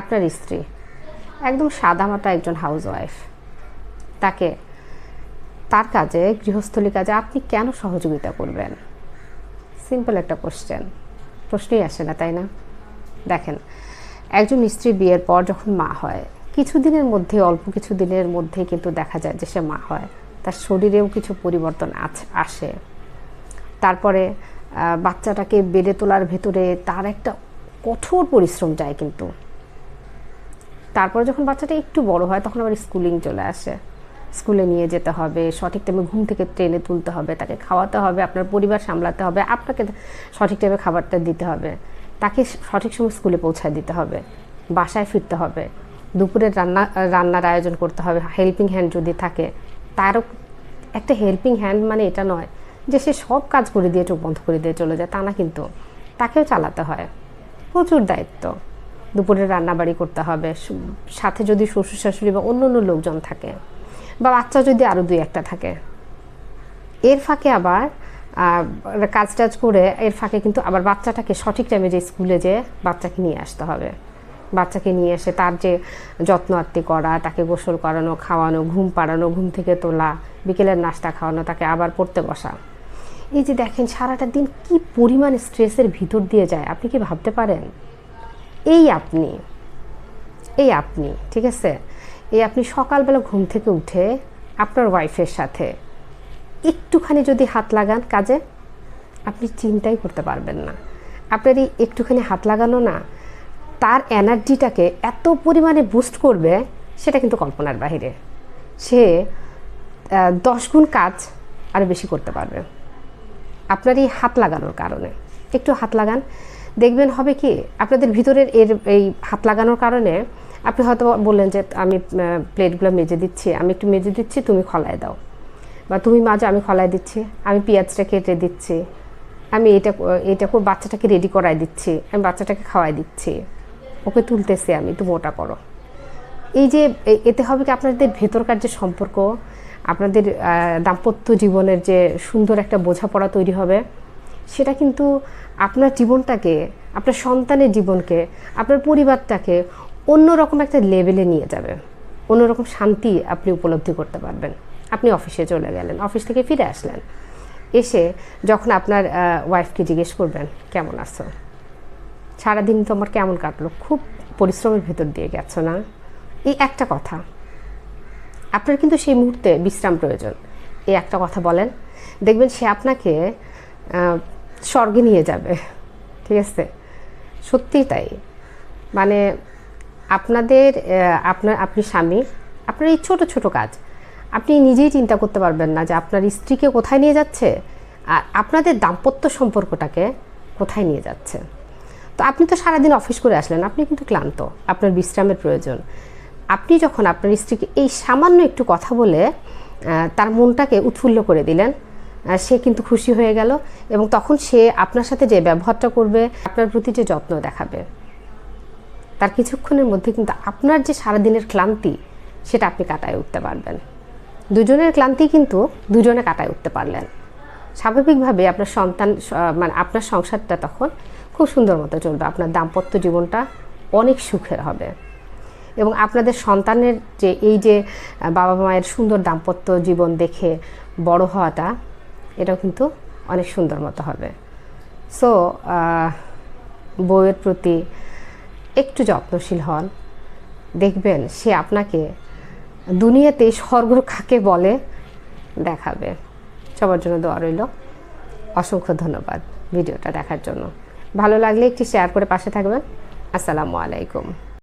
আপনার স্ত্রী। একদম সাদামাটা একজন হাউসওয়াইফ তাকে, তার কাজে গৃহস্থলী কাজে আপনি কেন সহযোগিতা করবেন? সিম্পল একটা কোশ্চেন প্রশ্নই আসে না, তাই না? দেখেন, একজন স্ত্রী বিয়ের পর যখন মা হয়, কিছুদিনের মধ্যে, অল্প কিছু দিনের মধ্যে কিন্তু দেখা যায় যে সে মা হয়। তার শরীরেও কিছু পরিবর্তন আসে। তারপরে বাচ্চাটাকে বেড়ে তোলার ভেতরে তার একটা কঠোর পরিশ্রম যায় কিন্তু। তারপরে যখন বাচ্চাটা একটু বড় হয়, তখন আবার স্কুলিং চলে আসে। স্কুলে নিয়ে যেতে হবে, সঠিক টাইমে ঘুম থেকে ট্রেনে তুলতে হবে, তাকে খাওয়াতে হবে, আপনার পরিবার সামলাতে হবে, আপনাকে সঠিক টাইমে খাবারটা দিতে হবে। তাকে সঠিক সময় স্কুলে পৌঁছায় দিতে হবে, বাসায় ফিরতে হবে, দুপুরের রান্না, রান্নার আয়োজন করতে হবে হেল্পিং হ্যান্ড যদি থাকে, তারও একটা হেল্পিং হ্যান্ড মানে এটা নয় যে সে সব কাজ করে দিয়ে চোখ বন্ধ করে দিয়ে চলে যায়, তা না কিন্তু। তাকেও চালাতে হয়। প্রচুর দায়িত্ব। দুপুরে রান্নাবাড়ি করতে হবে। সাথে যদি শ্বশুর শাশুড়ি বা অন্য অন্য লোকজন থাকে বা বাচ্চা যদি আরও দুই একটা থাকে। এর ফাঁকে আবার কাজ টাজ করে এর ফাঁকে কিন্তু আবার বাচ্চাটাকে সঠিক টাইমে যে স্কুলে যে বাচ্চাকে নিয়ে আসতে হবে। বাচ্চাকে নিয়ে এসে তার যে যত্ন আত্তি করা, তাকে গোসল করানো, খাওয়ানো, ঘুম পাড়ানো, ঘুম থেকে তোলা, বিকেলের নাস্তা খাওয়ানো, তাকে আবার পড়তে বসা। এই যে দেখেন সারাটা দিন কি পরিমাণ স্ট্রেসের ভিতর দিয়ে যায়, আপনি কি ভাবতে পারেন? এই আপনি এই আপনি, ঠিক আছে? এই আপনি সকালবেলা ঘুম থেকে উঠে আপনার ওয়াইফের সাথে একটুখানি যদি হাত লাগান কাজে, আপনি চিন্তাই করতে পারবেন না। আপনার এই একটুখানি হাত লাগানো না, তার এনার্জিটাকে এত পরিমাণে বুস্ট করবে, সেটা কিন্তু কল্পনার বাহিরে। সে দশ গুণ কাজ আরও বেশি করতে পারবে। আপনার এই হাত লাগানোর কারণে। একটু হাত লাগান দেখবেন হবে কি, আপনাদের ভিতরের এর এই হাত লাগানোর কারণে আপনি হয়তো বললেন যে আমি প্লেটগুলো মেজে দিচ্ছি, আমি একটু মেজে দিচ্ছি, তুমি খলায় দাও। বা তুমি মাঝে আমি খলায় দিচ্ছি, আমি পেঁয়াজটা কেটে দিচ্ছি, আমি এটা এটা বাচ্চাটাকে রেডি করাই দিচ্ছি, আমি বাচ্চাটাকে খাওয়াই দিচ্ছি, ওকে তুলতেছি আমি, তুমি ওটা করো। এই যে এতে হবে কি, আপনাদের ভেতরকার যে সম্পর্ক, আপনাদের দাম্পত্য জীবনের যে সুন্দর একটা বোঝাপড়া তৈরি হবে সেটা কিন্তু আপনার জীবনটাকে, আপনার সন্তানের জীবনকে, আপনার পরিবারটাকে অন্যরকম একটা লেভেলে নিয়ে যাবে। অন্যরকম শান্তি আপনি উপলব্ধি করতে পারবেন। আপনি অফিসে চলে গেলেন অফিস থেকে ফিরে আসলেন। এসে যখন আপনার ওয়াইফকে জিজ্ঞেস করবেন, কেমন আছো? সারাদিন তোমার কেমন কাটলো? খুব পরিশ্রমের ভেতর দিয়ে গেছো না? এই একটা কথা। আপনার কিন্তু সেই মুহূর্তে বিশ্রাম প্রয়োজন। এই একটা কথা বলেন। দেখবেন সে আপনাকে স্বর্গে নিয়ে যাবে। ঠিক আছে? সত্যিই তাই। মানে আপনাদের আপনার, আপনি স্বামী, আপনার এই ছোট ছোট কাজ। আপনি নিজেই চিন্তা করতে পারবেন না যে আপনার স্ত্রীকে কোথায় নিয়ে যাচ্ছে আর আপনাদের দাম্পত্য সম্পর্কটাকে কোথায় নিয়ে যাচ্ছে। তো আপনি তো সারাদিন অফিস করে আসলেন, আপনি কিন্তু ক্লান্ত, আপনার বিশ্রামের প্রয়োজন। আপনি যখন আপনার স্ত্রীকে এই সামান্য একটু কথা বলে তার মনটাকে উৎফুল্ল করে দিলেন সে কিন্তু খুশি হয়ে গেল এবং তখন সে আপনার সাথে যে ব্যবহারটা করবে, আপনার প্রতি যে যত্ন দেখাবে, তার কিছুক্ষণের মধ্যে কিন্তু আপনার যে সারাদিনের ক্লান্তি, সেটা আপনি কাটায় উঠতে পারবেন। দুজনের ক্লান্তি কিন্তু দুজনে কাটায় উঠতে পারলেন। স্বাভাবিকভাবে আপনার সন্তান মানে আপনার সংসারটা তখন খুব সুন্দর মতো চলবে। আপনার দাম্পত্য জীবনটা অনেক সুখের হবে। এবং আপনাদের সন্তানের যে, এই যে বাবা মায়ের সুন্দর দাম্পত্য জীবন দেখে বড় হওয়াটা এটাও কিন্তু অনেক সুন্দর মতো হবে। সো বউয়ের প্রতি একটু যত্নশীল হন। দেখবেন সে আপনাকে দুনিয়াতে স্বর্গ কাকে বলে দেখাবে। সবার জন্য দোয়া রইল। অসংখ্য ধন্যবাদ ভিডিওটা দেখার জন্য। ভালো লাগলে একটি শেয়ার করে পাশে থাকবেন। আসসালামু আলাইকুম।